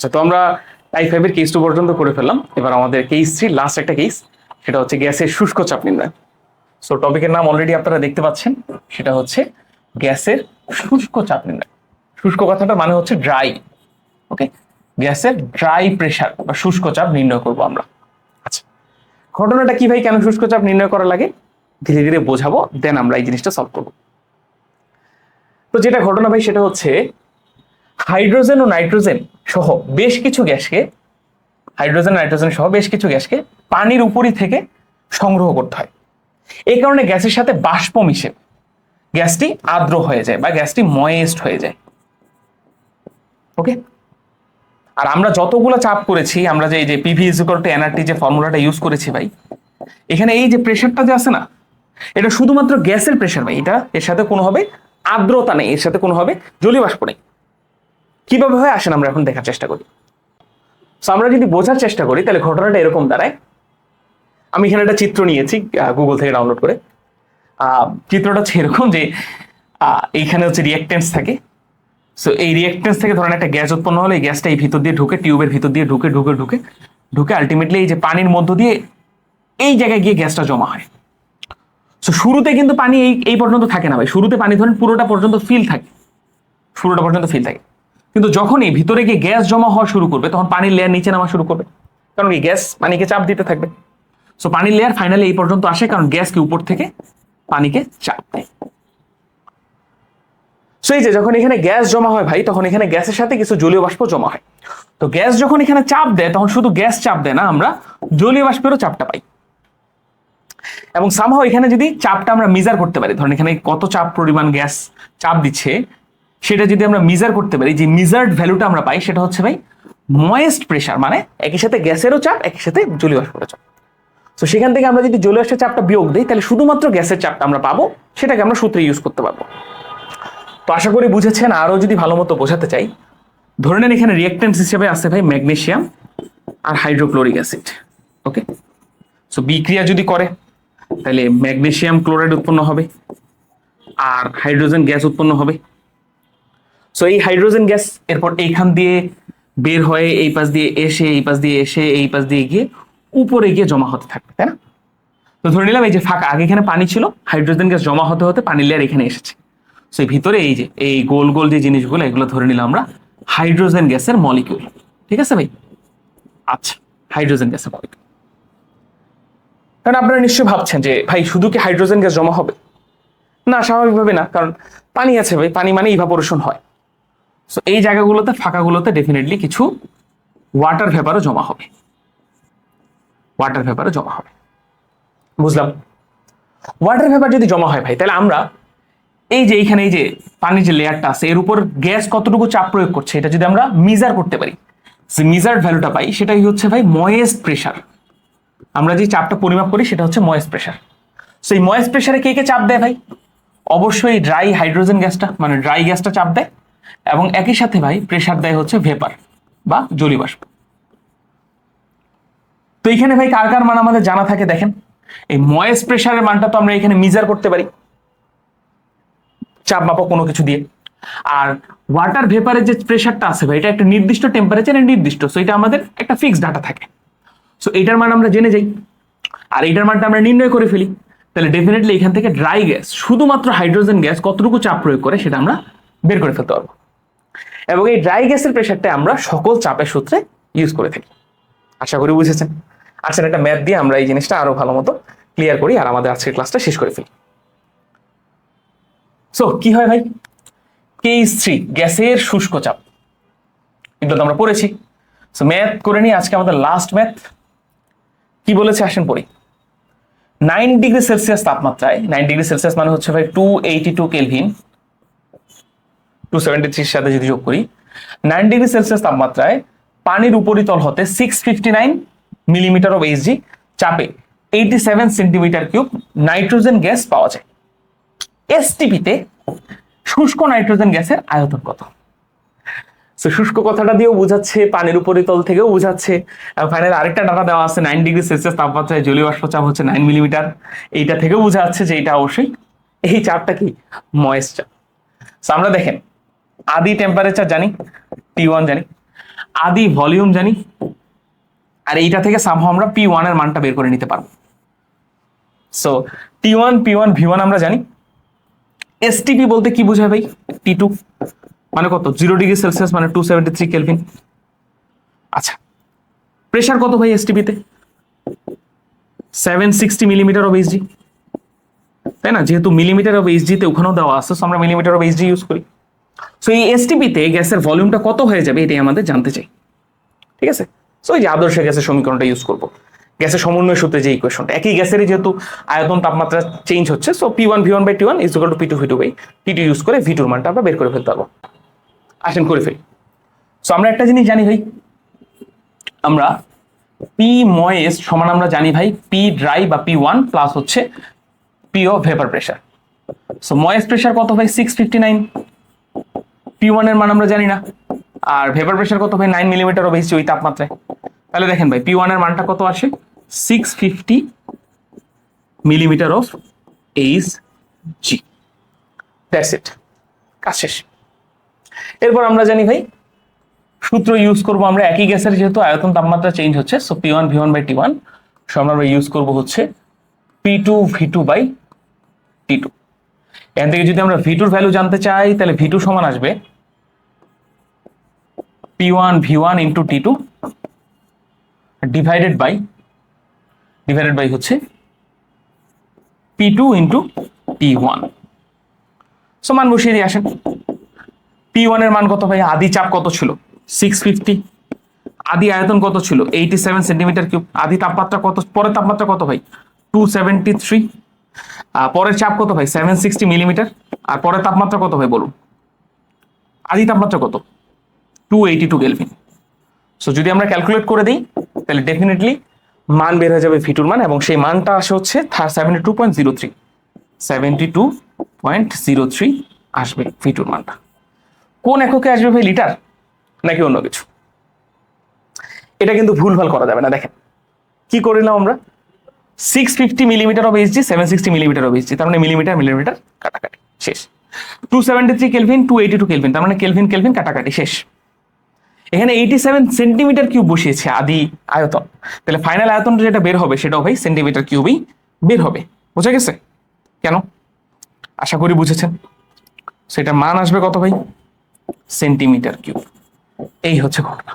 আচ্ছা তো আমরা টাইপ ফাইভের কেস টু পর্যন্ত করে ফেললাম। এবার আমাদের কেস থ্রি লাস্ট একটা কেস সেটা হচ্ছে গ্যাসের শুষ্ক চাপ নির্ণয়। সো টপিকের নাম অলরেডি আপনারা দেখতে পাচ্ছেন, সেটা হচ্ছে গ্যাসের শুষ্ক চাপ নির্ণয়। শুষ্ক কথাটা মানে হচ্ছে ড্রাই ওকে গ্যাসের ড্রাই প্রেশার বা শুষ্ক চাপ নির্ণয় করব আমরা। আচ্ছা ঘটনাটা কি ভাই? কেন শুষ্ক চাপ নির্ণয় করা লাগে? ধীরে ধীরে বোঝাবো দেন আমরা এই জিনিসটা সলভ করব। তো যেটা ঘটনা ভাই, সেটা হচ্ছে হাইড্রোজেন ও নাইট্রোজেন সহ বেশ কিছু গ্যাসকে, হাইড্রোজেন, নাইট্রোজেন সহ বেশ কিছু গ্যাসকে পানির উপরই থেকে সংগ্রহ করতে হয়। এই কারণে গ্যাসের সাথে বাষ্প মিশে। গ্যাসটি আর্দ্র হয়ে যায় বা গ্যাসটি ময়েস্ট হয়ে যায়। ওকে আর আমরা যতগুলো চাপ করেছি, আমরা যে এই যে পিভি ইজিকল টু এনআরটি যে ফর্মুলাটা ইউজ করেছি ভাই, এখানে এই যে প্রেশারটা যে আছে না, এটা শুধুমাত্র গ্যাসের প্রেশার ভাই, এটা এর সাথে কোনো হবে আর্দ্রতা নেই, এর সাথে কোনো হবে জলীয় বাষ্প নেই। কীভাবে হয় আসেন আমরা এখন দেখার চেষ্টা করি? সো আমরা যদি বোঝার চেষ্টা করি, তাহলে ঘটনাটা এরকম দাঁড়ায়। আমি এখানে একটা চিত্র নিয়েছি গুগল থেকে ডাউনলোড করে। চিত্রটা হচ্ছে এরকম যে এইখানে হচ্ছে রিয়েক্টেন্স থাকে। সো এই রিয়েক্টেন্স থেকে ধরেন একটা গ্যাস উৎপন্ন হলে, এই গ্যাসটা এই ভিতর দিয়ে ঢুকে টিউবের ভিতর দিয়ে ঢুকে ঢুকে ঢুকে ঢুকে আলটিমেটলি এই যে পানির মধ্য দিয়ে এই জায়গায় গিয়ে গ্যাসটা জমা হয়। সো শুরুতে কিন্তু পানি এই এই পর্যন্ত থাকে না ভাই। শুরুতে পানি ধরেন পুরোটা পর্যন্ত ফিল থাকে। পুরোটা পর্যন্ত ফিল থাকে। কিন্তু যখনই ভিতরে গিয়ে গ্যাস জমা হওয়া শুরু করবে, তখন পানির লেয়ার নিচে নামা শুরু করবে। কারণ এই গ্যাস পানিকে চাপ দিতে থাকবে। সো পানির লেয়ার ফাইনালি এই পর্যন্ত আসে, কারণ গ্যাসকে উপর থেকে পানিকে চাপ দেয়। সো এই যে যখন এখানে গ্যাস জমা হয় ভাই, তখন এখানে গ্যাসের সাথে কিছু জলীয় বাষ্প জমা হয়। তো গ্যাস যখন এখানে চাপ দেয়, তখন শুধু গ্যাস চাপ দেয় না, আমরা জলীয় বাষ্পেরও চাপটা পাই। এবং সামহাও এখানে যদি চাপটা আমরা মেজার করতে পারি, ধরেন এখানে কত চাপ পরিমাণ গ্যাস চাপ দিচ্ছে সেটা যদি আমরা মেজার করতে পারি, যে মেজার্ড ভ্যালুটা আমরা পাই, সেটা হচ্ছে ভাই ময়েস্ট প্রেশার মানে একই সাথে গ্যাসেরও চাপ, একই সাথে জলীয় বাষ্পেরও চাপ। তো সেখান থেকে আমরা যদি জলীয় বাষ্পের চাপটা বিয়োগ দিই, তাহলে শুধুমাত্র গ্যাসের চাপটা আমরা পাবো, সেটাকে আমরা সূত্রে ইউজ করতে পারব। তো আশা করি বুঝেছেন, আরও যদি ভালো মতো বোঝাতে চাই, ধরে নেন এখানে রিয়েক্টেন্স হিসেবে আছে ভাই ম্যাগনেশিয়াম আর হাইড্রোক্লোরিক অ্যাসিড ওকে সো বিক্রিয়া যদি করে, তাহলে ম্যাগনেশিয়াম ক্লোরাইড উৎপন্ন হবে, আর হাইড্রোজেন গ্যাস উৎপন্ন হবে। সো এই হাইড্রোজেন গ্যাস এরপর এইখান দিয়ে বের হয়ে এই পাশ দিয়ে এসে, এই পাশ দিয়ে এসে, এই পাশ দিয়ে গিয়ে উপরে গিয়ে জমা হতে থাকবে, তাই না? তো ধরে নিলাম এই যে ফাঁকা, আগে এখানে পানি ছিল হাইড্রোজেন গ্যাস জমা হতে হতে পানির লেয়ার এখানে এসেছে। সো এই ভিতরে এই যে, এই গোল গোল যে জিনিসগুলো, এগুলো ধরে নিলাম আমরা হাইড্রোজেন গ্যাসের মলিকিউল ঠিক আছে ভাই? আচ্ছা হাইড্রোজেন গ্যাসের মলিকিউল কারণ আপনারা নিশ্চয়ই ভাবছেন যে, ভাই, শুধু কি হাইড্রোজেন গ্যাস জমা হবে? না, স্বাভাবিকভাবে না, কারণ পানি আছে ভাই, পানি মানে ইভাপোরেশন হয়। সো এই জায়গাগুলোতে, ফাঁকাগুলোতে ডেফিনেটলি কিছু ওয়াটার ভেপারও জমা হবে। ওয়াটার ভেপারও জমা হবে। বুঝলাম? ওয়াটার ভেপার যদি জমা হয় ভাই, তাহলে আমরা এই যে এইখানে এই যে পানির যে লেয়ারটা আছে, এর উপর গ্যাস কতটুকু চাপ প্রয়োগ করছে, এটা যদি আমরা মিজার করতে পারি, যে মিজার্ড ভ্যালুটা পাই, সেটাই হচ্ছে ভাই ময়েস্ট প্রেশার আমরা যে চাপটা পরিমাপ করি, সেটা হচ্ছে ময়েস্ট প্রেশার সো এই প্রেশারে কে কে চাপ দেয় ভাই? অবশ্যই ড্রাই হাইড্রোজেন গ্যাসটা মানে ড্রাই গ্যাসটা চাপ দেয়। এবং একই সাথে ভাই প্রেশার দেয় হচ্ছে ভেপার বা জলীয় তো এখানে ভাই কার কার মান আমাদের জানা থাকে দেখেন? এই ময়েস্ট প্রেশারের মানটা তো আমরা এখানে মিজার করতে পারি। চাপ মাপক কোনো কিছু দিয়ে। আর ওয়াটার ভেপারের যে প্রেশারটা আছে ভাই, এটা একটা নির্দিষ্ট টেম্পারেচারে নির্দিষ্ট সো এটা আমাদের একটা ফিক্সড ডাটা থাকে। সো এটার মান আমরা জেনে যাই। আর এটার মানটা আমরা নির্ণয় করে ফেলি। তাহলে ডেফিনেটলি এখান থেকে ড্রাই গ্যাস শুধুমাত্র হাইড্রোজেন গ্যাস কতটুকু চাপ প্রয়োগ করে সেটা আমরা বের করে ফেলতে পারব। এবং এই ড্রাই গ্যাসের প্রেশারটা আমরা সকল চাপের সূত্রে ইউজ করে থাকি। আশা করি বুঝেছেন? আচ্ছা একটা ম্যাথ দিয়ে আমরা এই জিনিসটা আরও ভালো মতো ক্লিয়ার করি আর আমাদের আজকের ক্লাসটা শেষ করে ফেলি। সো কি হয় ভাই? কেস থ্রি গ্যাসের শুষ্ক চাপ। এগুলো তো আমরা পড়েছি। সো ম্যাথ করে নিই আজকে আমাদের লাস্ট ম্যাথ কি বলেছে? আসেন পড়ি। নাইন ডিগ্রি সেলসিয়াস তাপমাত্রায় নাইন ডিগ্রি সেলসিয়াস মানে হচ্ছে ভাই two eighty two kelvin two seventy থ্রির সাথে যদি যোগ করি নাইন ডিগ্রি সেলসিয়াস তাপমাত্রায় পানির উপরিতল হতে six fifty nine millimetre of Hg চাপে eighty seven centimetre cube nitrogen gas পাওয়া যায়। এসটিপিতে শুষ্ক নাইট্রোজেন গ্যাসের আয়তন কত? তো শুষ্ক কথাটা দিয়েও বোঝাচ্ছে, পানির উপরিতল থেকেও বোঝাচ্ছে। ফাইনাল আরেকটা ডাটা দেওয়া আছে নাইন ডিগ্রি সেলসিয়াস তাপমাত্রায় জলীয় বাষ্প চাপ হচ্ছে নাইন মিলিমিটার এইটা থেকেও বোঝা যাচ্ছে যে এটা অবশ্যই এই চাপটা কি? ময়েস্ট চাপ। আমরা দেখেন আদি টেম্পারেচার জানি টি ওয়ান জানি, আদি ভলিউম জানি, আর এইটা থেকে সামহ আমরা পি ওয়ানের মানটা বের করে নিতে পারব। So T one P one V one আমরা জানি। এসটিপি বলতে কি বোঝায় ভাই? টি টু মানে কত? জিরো ডিগ্রি সেলসিয়াস মানে টু সেভেন্টি থ্রি কেলভিন আচ্ছা প্রেশার কত ভাই এসটিপিতে seven sixty millimetre of HD তাই না? যেহেতু মিলিমিটার অফ এইচডিতে ওখানেও দেওয়া আছে সো আমরা মিলিমিটার অফ এইচডি ইউজ করি। সো এই এসটিপিতে গ্যাসের ভলিউমটা কত হয়ে যাবে এটাই আমাদের জানতে চাই। ঠিক আছে? সো এই যে আদর্শ গ্যাসের সমীকরণটা ইউজ করব। গ্যাসের সমন্বয় সূত্রে যে ইকুয়েশনটা একই গ্যাসেরই যেহেতু আয়তন তাপমাত্রা চেঞ্জ হচ্ছে so P one V one by T one is to P two V two by T two use করে ভি টুর মানটা আমরা বের করে ফেলতে পারব। আসেন, করে ফেলি। সো আমরা একটা জিনিস জানি ভাই। আমরা পি ময়েস সমান আমরা জানি ভাই পি ড্রাই বা পি ওয়ান প্লাস হচ্ছে পি ও vapour pressure so moist pressure কত ভাই? সিক্স ফিফটি নাইন পি ওয়ানের মান আমরা জানি না। আর ভেপার প্রেশার কত ভাই? নাইন মিলিমিটার বেশি ওই তাপমাত্রায়। তাহলে দেখেন ভাই পি ওয়ানের মানটা কত আসে? Six fifty millimetre of H G that's it কাজ শেষ। এরপর আমরা জানি ভাই, সূত্র ইউজ করব আমরা। একই গ্যাসের যেহেতু আয়তন তাপমাত্রা চেঞ্জ হচ্ছে so P one V one by T one so আমরা ইউজ করব হচ্ছে P two V two by T two এখান থেকে যদি আমরা ভি টুর ভ্যালু জানতে চাই, তাহলে ভি টু সমান আসবে P one V one into T two divided by divided by হচ্ছে P two into T one so মান বসিয়ে দিয়ে আসেন। পি ওয়ানের মান কত ভাই? আদি চাপ কত ছিল? সিক্স ফিফটি আদি আয়তন কত ছিল? এইটি সেভেন সেন্টিমিটার কিউব আদি তাপমাত্রা কত? পরের তাপমাত্রা কত ভাই? টু সেভেন্টি থ্রি পরের চাপ কত ভাই? সেভেন সিক্সটি মিলিমিটার আর পরের তাপমাত্রা কত ভাই বলুন? আদি তাপমাত্রা কত? Two eighty two kelvin so যদি আমরা ক্যালকুলেট করে দিই, তাহলে ডেফিনেটলি মান বের হয়ে যাবে ফিটুর মান এবং সেই মানটা আসে হচ্ছে seventy two point zero three seventy two point zero three আসবে ফিটুর মানটা। কোন এককে আসবে ভাই লিটার নাকি অন্য কিছু? এটা কিন্তু ভুলভাল করা যাবে না, দেখেন। কি করিলাম আমরা? Six fifty millimetre of HD seven sixty millimetre of HD তার মানে মিলিমিটার মিলিমিটার কাটাকাটি, শেষ। Two seventy three kelvin two eighty two kelvin তার মানে কেলভিন কেলভিন কাটাকাটি, শেষ। এখানে এইটি সেভেন সেন্টিমিটার কিউব বসিয়েছে আদি আয়তন। তাহলে ফাইনাল আয়তনটা যেটা বের হবে, সেটাও ভাই সেন্টিমিটার কিউবই বের হবে। বুঝে গেছে? কেন? আশা করি বুঝেছেন। সেটা মান আসবে কত ভাই? সেন্টিমিটার কিউব এই হচ্ছে ঘটনা।